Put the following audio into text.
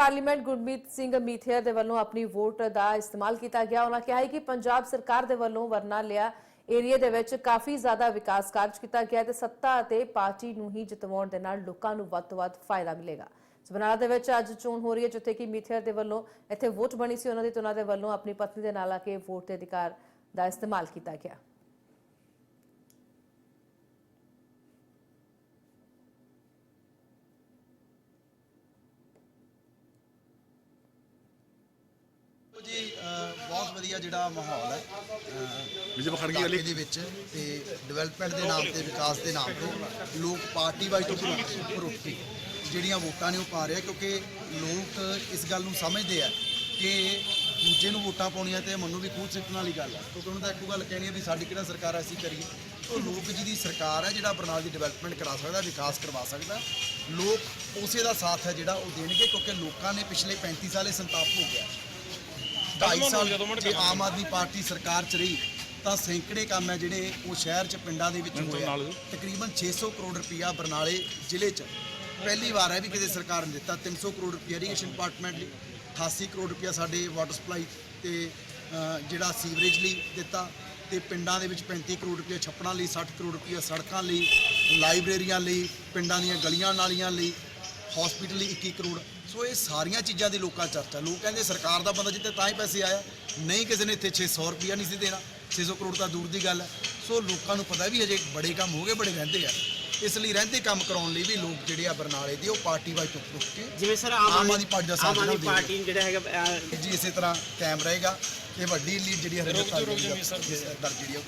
Parliament Gurmeet Singh ਮੀਥੇਰ ਦੇ ਵੱਲੋਂ ਆਪਣੀ ਵੋਟ ਦਾ ਇਸਤੇਮਾਲ ਕੀਤਾ ਗਿਆ। ਉਹਨਾਂ ਕਿਹਾ ਹੈ ਕਿ ਪੰਜਾਬ ਸਰਕਾਰ ਦੇ ਵੱਲੋਂ ਵਰਨਾ ਲਿਆ ਏਰੀਆ ਦੇ ਵਿੱਚ ਕਾਫੀ ਜ਼ਿਆਦਾ ਵਿਕਾਸ ਕਾਰਜ ਕੀਤਾ ਗਿਆ ਤੇ ਸੱਤਾ ਅਤੇ ਪਾਰਟੀ ਨੂੰ ਹੀ ਜਿਤਵਾਉਣ ਦੇ ਨਾਲ ਲੋਕਾਂ ਨੂੰ ਵੱਧ ਤੋਂ ਵੱਧ ਫਾਇਦਾ ਮਿਲੇਗਾ। ਸਬਨਾਲਾ ਦੇ ਵਿੱਚ ਅੱਜ ਚੋਣ ਹੋ ਰਹੀ ਹੈ, ਜਿੱਥੇ ਕਿ ਮੀਥੇਰ ਦੇ ਵੱਲੋਂ ਇੱਥੇ ਵੋਟ ਬਣੀ ਸੀ। ਉਹਨਾਂ ਦੀ ਤੇ ਉਹਨਾਂ ਦੇ ਵੱਲੋਂ ਆਪਣੀ ਪਤਨੀ ਦੇ ਨਾਲ ਆ ਕੇ ਵੋਟ ਦੇ ਅਧਿਕਾਰ ਦਾ ਇਸਤੇਮਾਲ ਕੀਤਾ ਗਿਆ। ਜੀ ਬਹੁਤ ਵਧੀਆ ਜਿਹੜਾ ਮਾਹੌਲ ਹੈ। ਵਿਜੇ ਬਖੜ ਗਈ ਇਲਾਕੇ ਵਾਲੀ? ਦੇ ਵਿੱਚ ਤੇ ਡਿਵੈਲਪਮੈਂਟ ਦੇ ਨਾਮ ਤੇ ਵਿਕਾਸ ਦੇ ਨਾਮ ਤੇ ਲੋਕ ਪਾਰਟੀ ਵਾਈਜ਼ ਤੋਂ ਉੱਪਰ ਉੱਪਰ ਉੱਠ ਕੇ ਜਿਹੜੀਆਂ ਵੋਟਾਂ ਨੇ ਉਹ ਪਾ ਰਹੇ ਕਿਉਂਕਿ ਲੋਕ ਇਸ ਗੱਲ ਨੂੰ ਸਮਝਦੇ ਆ ਕਿ ਦੂਜੇ ਨੂੰ ਵੋਟਾਂ ਪਾਉਣੀਆਂ ਤੇ ਮੈਨੂੰ ਵੀ ਖੂਹ ਸਿੱਟਣ ਵਾਲੀ ਗੱਲ ਹੈ ਕਿਉਂਕਿ ਉਹਨਾਂ ਦਾ ਇੱਕੋ ਗੱਲ ਕਹਿਣੀ ਹੈ ਵੀ ਸਾਡੀ ਕਿਹੜਾ ਸਰਕਾਰ ਅਸੀਂ ਕਰੀਏ। ਉਹ ਲੋਕ ਜਿਹਦੀ ਸਰਕਾਰ ਹੈ ਜਿਹੜਾ ਬਰਨਾਲ ਦੀ ਡਿਵੈਲਪਮੈਂਟ ਕਰਾ ਸਕਦਾ ਵਿਕਾਸ ਕਰਵਾ ਸਕਦਾ। ਲੋਕ ਉਸੇ ਦਾ ਸਾਥ ਹੈ ਜਿਹੜਾ ਉਹ ਦੇਣਗੇ ਕਿਉਂਕਿ ਲੋਕਾਂ ਨੇ ਪਿਛਲੇ 35 ਸਾਲੇ ਸੰਤਾਪ ਹੋ ਗਿਆ। ਢਾਈ ਸਾਲ ਜੇ ਆਮ ਆਦਮੀ ਪਾਰਟੀ ਸਰਕਾਰ ਚ ਰਹੀ ਤਾਂ ਸੈਂਕੜੇ ਕੰਮ ਹੈ ਜਿਹੜੇ ਉਹ ਸ਼ਹਿਰ ਚ ਪਿੰਡਾਂ ਦੇ ਵਿੱਚ ਹੋਏ ਆ। ਤਕਰੀਬਨ 600 ਕਰੋੜ ਰੁਪਇਆ ਬਰਨਾਲੇ ਜ਼ਿਲ੍ਹੇ ਚ। ਪਹਿਲੀ ਵਾਰ ਹੈ ਵੀ ਕਿਸੇ ਸਰਕਾਰ ਨੇ ਦਿੱਤਾ। 300 ਕਰੋੜ ਰੁਪਇਆ ਇਰੀਗੇਸ਼ਨ ਡਿਪਾਰਟਮੈਂਟ ਲਈ 88 ਕਰੋੜ ਰੁਪਇਆ ਸਾਡੇ ਵਾਟਰ ਸਪਲਾਈ ਤੇ ਜਿਹੜਾ ਸੀਵਰੇਜ ਲਈ ਦਿੱਤਾ ਤੇ ਪਿੰਡਾਂ ਦੇ ਵਿੱਚ 35 ਕਰੋੜ ਰੁਪਇਆ ਛੱਪੜਾਂ ਲਈ 60 ਕਰੋੜ ਰੁਪਇਆ ਸੜਕਾਂ ਲਈ ਲਾਇਬ੍ਰੇਰੀਆਂ ਲਈ ਪਿੰਡਾਂ ਦੀਆਂ ਗਲੀਆਂ ਨਾਲੀਆਂ ਲਈ ਹਸਪੀਟਲ ਲਈ 21 ਕਰੋੜ। ਸੋ ਇਹ ਸਾਰੀਆਂ ਚੀਜ਼ਾਂ ਦੀ ਲੋਕਾਂ ਚਰਚਾ। ਲੋਕ ਕਹਿੰਦੇ ਸਰਕਾਰ ਦਾ ਬੰਦਾ ਜਿੱਤੇ ਤਾਂ ਹੀ ਪੈਸੇ ਆਇਆ। ਨਹੀਂ ਕਿਸੇ ਨੇ ਇੱਥੇ 600 ਰੁਪਿਆ ਨਹੀਂ ਸੀ ਦੇਣਾ। 600 ਕਰੋੜ ਤਾਂ ਦੂਰ ਦੀ ਗੱਲ ਹੈ। ਸੋ ਲੋਕਾਂ ਨੂੰ ਪਤਾ ਵੀ ਹਜੇ ਬੜੇ ਕੰਮ ਹੋ ਗਏ ਬੜੇ ਰਹਿੰਦੇ ਆ। ਇਸ ਲਈ ਰਹਿੰਦੇ ਕੰਮ ਕਰਾਉਣ ਲਈ ਵੀ ਲੋਕ ਜਿਹੜੇ ਆ ਬਰਨਾਲੇ ਦੇ ਉਹ ਪਾਰਟੀ ਵਾਈਜ਼ ਟੁੱਕ ਟੁੱਕ ਕੇ ਜਿਵੇਂ ਸਰ ਆਮ ਆਦਮੀ ਪਾਰਟੀ ਦਾ ਸਾਥ ਆਮ ਆਦਮੀ ਦਿੰਦੇ ਪਾਰਟੀ ਨੇ ਜਿਹੜਾ ਹੈਗਾ ਜੀ ਇਸੇ ਤਰ੍ਹਾਂ ਕਾਇਮ ਰਹੇਗਾ। ਇਹ ਵੱਡੀ ਲੀਡ ਜਿਹੜੀ ਹਰਿਆਣਾ ਦਰਜ ਜਿਹੜੀ ਉਹ